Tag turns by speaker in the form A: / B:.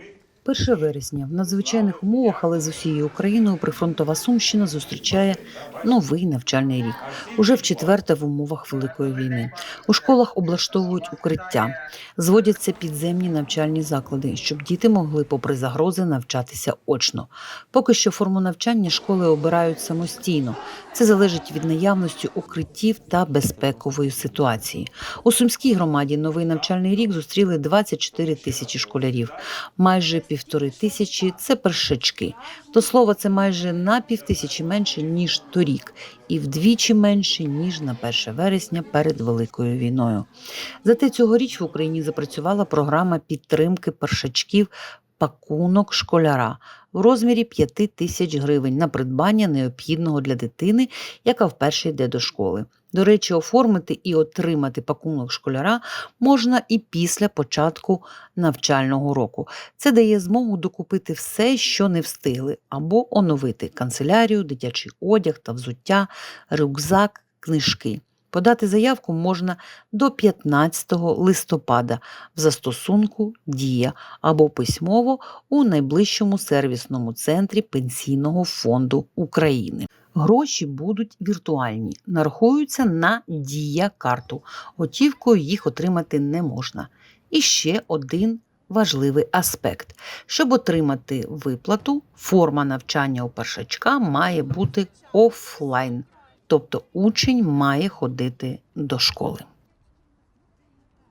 A: Oui. 1 вересня в надзвичайних умовах, але з усією Україною прифронтова Сумщина зустрічає новий навчальний рік. Уже в четверте в умовах великої війни. У школах облаштовують укриття, зводяться підземні навчальні заклади, щоб діти могли, попри загрози, навчатися очно. Поки що форму навчання школи обирають самостійно. Це залежить від наявності укриттів та безпекової ситуації. У сумській громаді новий навчальний рік зустріли 24 тисячі школярів. Майже півтори тисячі це першачки. До слова, це майже на півтисячі менше ніж торік, і вдвічі менше ніж на 1 вересня перед великою війною. Зате цьогоріч в Україні запрацювала програма підтримки першачків пакунок школяра в розмірі 5 тисяч гривень на придбання необхідного для дитини, яка вперше йде до школи. До речі, оформити і отримати пакунок школяра можна і після початку навчального року. Це дає змогу докупити все, що не встигли, або оновити канцелярію, дитячий одяг та взуття, рюкзак, книжки. Подати заявку можна до 15 листопада в застосунку Дія або письмово у найближчому сервісному центрі Пенсійного фонду України. Гроші будуть віртуальні, нарахуються на дія карту. Готівкою їх отримати не можна. І ще один важливий аспект. Щоб отримати виплату, форма навчання у першачка має бути офлайн, тобто учень має ходити до школи.